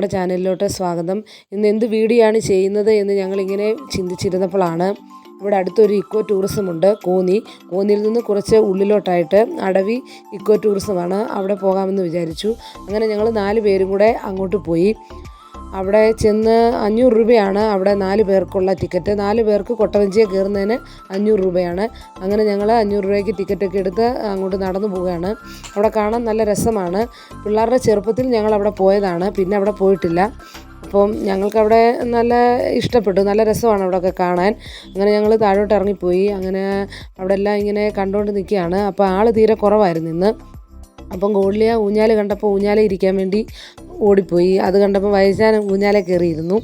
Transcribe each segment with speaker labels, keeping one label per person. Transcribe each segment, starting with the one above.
Speaker 1: ഞങ്ങളുടെ ചാനലിലോട്ട് സ്വാഗതം. ഇന്ന് എന്ത് വീഡിയോ ആണ് ചെയ്യുന്നത് എന്ന് ഞങ്ങളിങ്ങനെ ചിന്തിച്ചിരുന്നപ്പോഴാണ് ഇവിടെ അടുത്തൊരു ഇക്കോ ടൂറിസം ഉണ്ട് കോന്നി. കോന്നിയിൽ നിന്ന് കുറച്ച് ഉള്ളിലോട്ടായിട്ട് അടവി ഇക്കോ ടൂറിസമാണ് അവിടെ പോകാമെന്ന് വിചാരിച്ചു. അങ്ങനെ ഞങ്ങൾ നാല് പേരും കൂടെ അങ്ങോട്ട് പോയി. അവിടെ ചെന്ന് അഞ്ഞൂറ് രൂപയാണ് അവിടെ നാല് പേർക്കുള്ള ടിക്കറ്റ്. നാല് പേർക്ക് കൊട്ടവഞ്ചിയെ കയറുന്നതിന് അഞ്ഞൂറ് രൂപയാണ്. അങ്ങനെ ഞങ്ങൾ അഞ്ഞൂറ് രൂപയ്ക്ക് ടിക്കറ്റൊക്കെ എടുത്ത് അങ്ങോട്ട് നടന്നു പോവുകയാണ്. അവിടെ കാണാൻ നല്ല രസമാണ്. പിള്ളേരുടെ ചെറുപ്പത്തിൽ ഞങ്ങൾ അവിടെ പോയതാണ്. പിന്നെ അവിടെ പോയിട്ടില്ല. അപ്പം ഞങ്ങൾക്കവിടെ നല്ല ഇഷ്ടപ്പെട്ടു. നല്ല രസമാണ് അവിടെ ഒക്കെ കാണാൻ. അങ്ങനെ ഞങ്ങൾ താഴോട്ട് ഇറങ്ങിപ്പോയി. അങ്ങനെ അവിടെ എല്ലാം ഇങ്ങനെ കണ്ടുകൊണ്ട് നിൽക്കുകയാണ്. അപ്പോൾ ആൾ തീരെ കുറവായിരുന്നു ഇന്ന്. അപ്പം ഗോൾഡിയ ഊഞ്ഞാൽ കണ്ടപ്പോൾ ഊഞ്ഞാല ഇരിക്കാൻ വേണ്ടി ഓടിപ്പോയി. അത് കണ്ടപ്പോൾ വയസ്സാൻ ഊഞ്ഞാല കയറിയിരുന്നു.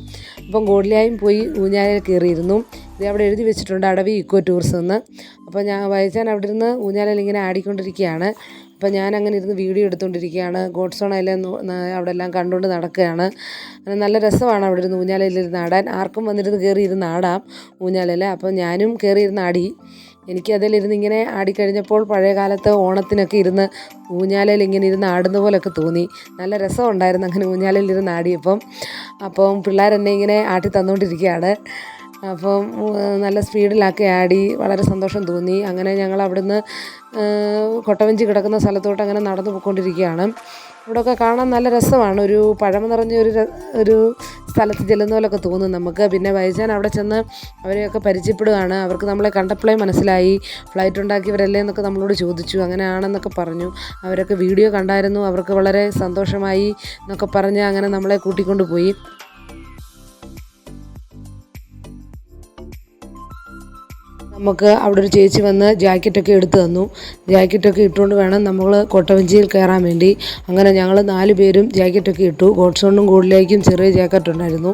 Speaker 1: അപ്പം ഗോഡ്ലിയായും പോയി ഊഞ്ഞാലയിൽ കയറിയിരുന്നു. ഇത് അവിടെ എഴുതി വെച്ചിട്ടുണ്ട് അടവി ഇക്കോ ടൂറിസം എന്ന്. അപ്പോൾ ഞാൻ വയസ്സാൻ അവിടെ ഇരുന്ന് ഊഞ്ഞാലയിൽ ഇങ്ങനെ ആടിക്കൊണ്ടിരിക്കുകയാണ്. അപ്പോൾ ഞാൻ അങ്ങനെ ഇരുന്ന് വീഡിയോ എടുത്തുകൊണ്ടിരിക്കുകയാണ്. എല്ലാം അവിടെ എല്ലാം കണ്ടുകൊണ്ട് നടക്കുകയാണ്. അങ്ങനെ നല്ല രസമാണ് അവിടെ ഇരുന്ന് ഊഞ്ഞാലയിലിരുന്ന് ആടാൻ. ആർക്കും വന്നിരുന്ന് കയറി ഇരുന്ന് ആടാം ഊഞ്ഞാലയിൽ അപ്പോൾ ഞാനും കയറി ഇരുന്ന് ആടി. എനിക്ക് അതിലിരുന്ന് ഇങ്ങനെ ആടിക്കഴിഞ്ഞപ്പോൾ പഴയ കാലത്ത് ഓണത്തിനൊക്കെ ഇരുന്ന് ഊഞ്ഞാലയിൽ ഇങ്ങനെ ഇരുന്ന് ആടുന്ന പോലൊക്കെ തോന്നി. നല്ല രസമുണ്ടായിരുന്നു അങ്ങനെ ഊഞ്ഞാലയിൽ ഇരുന്ന് ആടിയപ്പം. അപ്പം പിള്ളേരെന്നെ ഇങ്ങനെ ആട്ടി തന്നുകൊണ്ടിരിക്കുകയാണ് അപ്പം നല്ല സ്പീഡിലാക്കി ആടി വളരെ സന്തോഷം തോന്നി. അങ്ങനെ ഞങ്ങൾ അവിടുന്ന് കൊട്ടവഞ്ചി കിടക്കുന്ന സ്ഥലത്തോട്ട് അങ്ങനെ നടന്നു പോയിക്കൊണ്ടിരിക്കുകയാണ്. ഇവിടെയൊക്കെ കാണാൻ നല്ല രസമാണ്. ഒരു പഴമ നിറഞ്ഞ ഒരു ഒരു സ്ഥലത്ത് ചെല്ലുന്ന പോലൊക്കെ തോന്നും നമുക്ക്. പിന്നെ വൈചാൻ അവിടെ ചെന്ന് അവരെയൊക്കെ പരിചയപ്പെടുകയാണ് അവർക്ക് നമ്മളെ കണ്ടപ്പോഴേ മനസ്സിലായി. ഫ്ലൈറ്റ് ഉണ്ടാക്കിയവരല്ലേ എന്നൊക്കെ നമ്മളോട് ചോദിച്ചു. അങ്ങനെ ആണെന്നൊക്കെ പറഞ്ഞു. അവരൊക്കെ വീഡിയോ കണ്ടായിരുന്നു. അവർക്ക് വളരെ സന്തോഷമായി എന്നൊക്കെ പറഞ്ഞ് അങ്ങനെ നമ്മളെ കൂട്ടിക്കൊണ്ട് നമുക്ക് അവിടെ ഒരു ചേച്ചി വന്ന് ജാക്കറ്റൊക്കെ എടുത്തു തന്നു. ജാക്കറ്റൊക്കെ ഇട്ടുകൊണ്ട് വേണം നമ്മൾ കൊട്ടവഞ്ചിയിൽ കയറാൻ വേണ്ടി. അങ്ങനെ ഞങ്ങൾ നാല് പേരും ജാക്കറ്റൊക്കെ ഇട്ടു. ഗോഡ്സോണും കൂടുതലേക്കും ചെറിയ ജാക്കറ്റ് ഉണ്ടായിരുന്നു.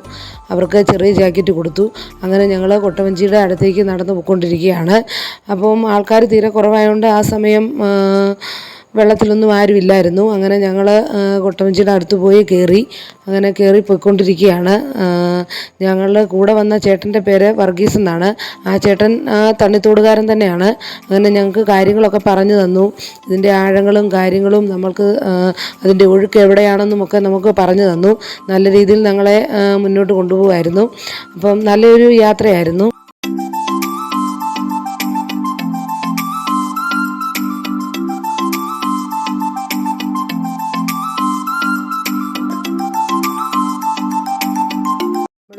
Speaker 1: അവർക്ക് ചെറിയ ജാക്കറ്റ് കൊടുത്തു. അങ്ങനെ ഞങ്ങൾ കൊട്ടവഞ്ചിയുടെ അടുത്തേക്ക് നടന്നു പോയിക്കൊണ്ടിരിക്കുകയാണ് അപ്പം ആൾക്കാർ തീരെ കുറവായതുകൊണ്ട് ആ സമയം വെള്ളത്തിലൊന്നും ആരുമില്ലായിരുന്നു. അങ്ങനെ ഞങ്ങൾ കൊട്ടമഞ്ചിയുടെ അടുത്ത് പോയി കയറി അങ്ങനെ കയറി പോയിക്കൊണ്ടിരിക്കുകയാണ്. ഞങ്ങളുടെ കൂടെ വന്ന ചേട്ടന്റെ പേര് വർഗീസ് എന്നാണ്. ആ ചേട്ടൻ തണ്ണിത്തോടുകാരൻ തന്നെയാണ്. അങ്ങനെ ഞങ്ങൾക്ക് കാര്യങ്ങളൊക്കെ പറഞ്ഞു തന്നു. ഇതിന്റെ ആഴങ്ങളും കാര്യങ്ങളും നമ്മൾക്ക് അതിന്റെ ഒഴുക്ക് എവിടെയാണെന്നും ഒക്കെ നമുക്ക് പറഞ്ഞു തന്നു. നല്ല രീതിയിൽ ഞങ്ങളെ മുന്നോട്ട് കൊണ്ടുപോകുമായിരുന്നു അപ്പം നല്ലൊരു യാത്രയായിരുന്നു.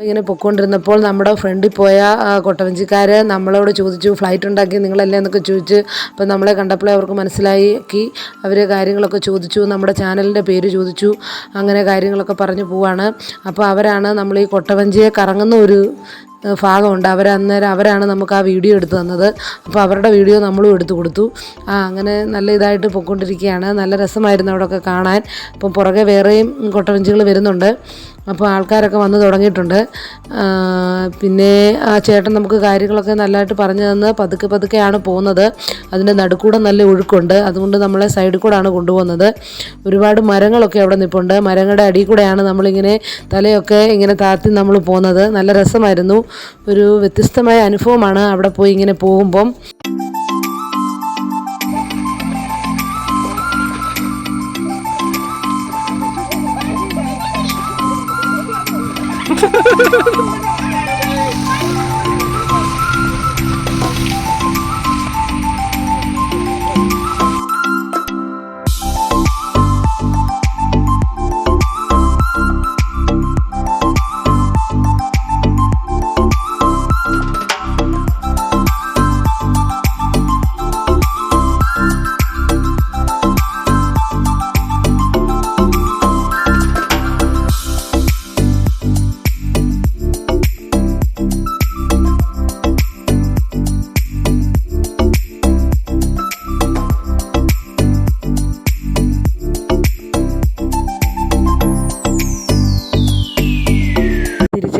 Speaker 1: ഇങ്ങനെ പൊയ്ക്കൊണ്ടിരുന്നപ്പോൾ നമ്മുടെ ഫ്രണ്ടിൽ പോയ കൊട്ടവഞ്ചിക്കാർ നമ്മളോട് ചോദിച്ചു ഫ്ലൈറ്റ് ഉണ്ടാക്കി നിങ്ങളല്ലേ? എന്നൊക്കെ ചോദിച്ച് അപ്പോൾ നമ്മളെ കണ്ടപ്പോഴേ അവർക്ക് മനസ്സിലാക്കി അവർ കാര്യങ്ങളൊക്കെ ചോദിച്ചു നമ്മുടെ ചാനലിന്റെ പേര് ചോദിച്ചു അങ്ങനെ കാര്യങ്ങളൊക്കെ പറഞ്ഞു പോവാണ്. അപ്പോൾ അവരാണ് നമ്മൾ ഈ കൊട്ടവഞ്ചിയെ കറങ്ങുന്ന ഒരു ഭാഗമുണ്ട് അവരന്നേരം അവരാണ് നമുക്ക് ആ വീഡിയോ എടുത്തു തന്നത്. അപ്പോൾ അവരുടെ വീഡിയോ നമ്മളും എടുത്തു കൊടുത്തു. ആ അങ്ങനെ നല്ല ഇതായിട്ട് പൊയ്ക്കൊണ്ടിരിക്കുകയാണ്. നല്ല രസമായിരുന്നു അവിടെയൊക്കെ കാണാൻ. അപ്പം പുറകെ വേറെയും കൊട്ടവഞ്ചികൾ വരുന്നുണ്ട്. അപ്പോൾ ആൾക്കാരൊക്കെ വന്ന് തുടങ്ങിയിട്ടുണ്ട്. പിന്നെ ആ ചേട്ടൻ നമുക്ക് കാര്യങ്ങളൊക്കെ നല്ലതായിട്ട് പറഞ്ഞു തന്ന് പതുക്കെ പതുക്കെയാണ് പോകുന്നത്. അതിന്റെ നടുക്കൂടെ നല്ല ഒഴുക്കുണ്ട്. അതുകൊണ്ട് നമ്മളെ സൈഡിൽ കൂടെയാണ് കൊണ്ടുപോകുന്നത്. ഒരുപാട് മരങ്ങളൊക്കെ അവിടെ നിൽപ്പുണ്ട് മരങ്ങളുടെ അടിയിൽ കൂടെയാണ് നമ്മളിങ്ങനെ തലയൊക്കെ ഇങ്ങനെ താത്തി നമ്മൾ പോകുന്നത്. നല്ല രസമായിരുന്നു. ഒരു വ്യത്യസ്തമായ അനുഭവമാണ് അവിടെ പോയി ഇങ്ങനെ പോകുമ്പം.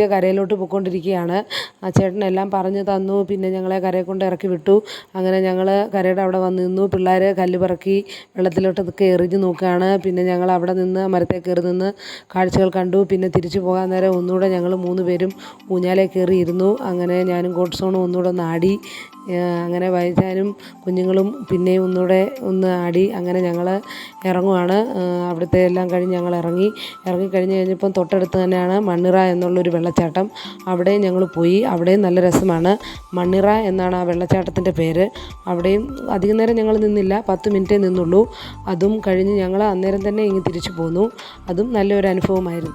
Speaker 1: തിരിച്ച് കരയിലോട്ട് പോയിക്കൊണ്ടിരിക്കുകയാണ്. ആ ചേട്ടനെല്ലാം പറഞ്ഞു തന്നു. പിന്നെ ഞങ്ങളെ കരയെ കൊണ്ട് ഇറക്കി വിട്ടു. അങ്ങനെ ഞങ്ങൾ കരയുടെ അവിടെ വന്ന് നിന്നു. പിള്ളേർ കല്ല് പറക്കി വെള്ളത്തിലോട്ടൊക്കെ എറിഞ്ഞ് നോക്കുകയാണ്. പിന്നെ ഞങ്ങൾ അവിടെ നിന്ന് മരത്തെ കയറി നിന്ന് കാഴ്ചകൾ കണ്ടു. പിന്നെ തിരിച്ചു പോകാൻ നേരം ഒന്നുകൂടെ ഞങ്ങൾ മൂന്ന് പേരും ഊഞ്ഞാലേ കയറിയിരുന്നു. അങ്ങനെ ഞാനും കോട്ട് സോണും ഒന്നുകൂടെ ഒന്ന് ആടി അങ്ങനെ വൈജാനും കുഞ്ഞുങ്ങളും പിന്നെയും ഒന്നുകൂടെ ഒന്ന് ആടി അങ്ങനെ ഞങ്ങൾ ഇറങ്ങുവാണ്. അവിടുത്തെ എല്ലാം കഴിഞ്ഞ് ഞങ്ങൾ ഇറങ്ങി. ഇറങ്ങി കഴിഞ്ഞ് കഴിഞ്ഞപ്പം തൊട്ടടുത്ത് തന്നെയാണ് മണ്ണിറ എന്നുള്ളൊരു വെള്ളച്ചാട്ടം. അവിടെയും ഞങ്ങൾ പോയി. അവിടെയും നല്ല രസമാണ്. മണ്ണിറ എന്നാണ് ആ വെള്ളച്ചാട്ടത്തിന്റെ പേര്. അവിടെയും അധികം നേരം ഞങ്ങൾ നിന്നില്ല. പത്ത് മിനിറ്റേ നിന്നുള്ളൂ. അതും കഴിഞ്ഞ് ഞങ്ങൾ അന്നേരം തന്നെ ഇങ്ങ് തിരിച്ചു പോന്നു. അതും നല്ലൊരു അനുഭവമായിരുന്നു.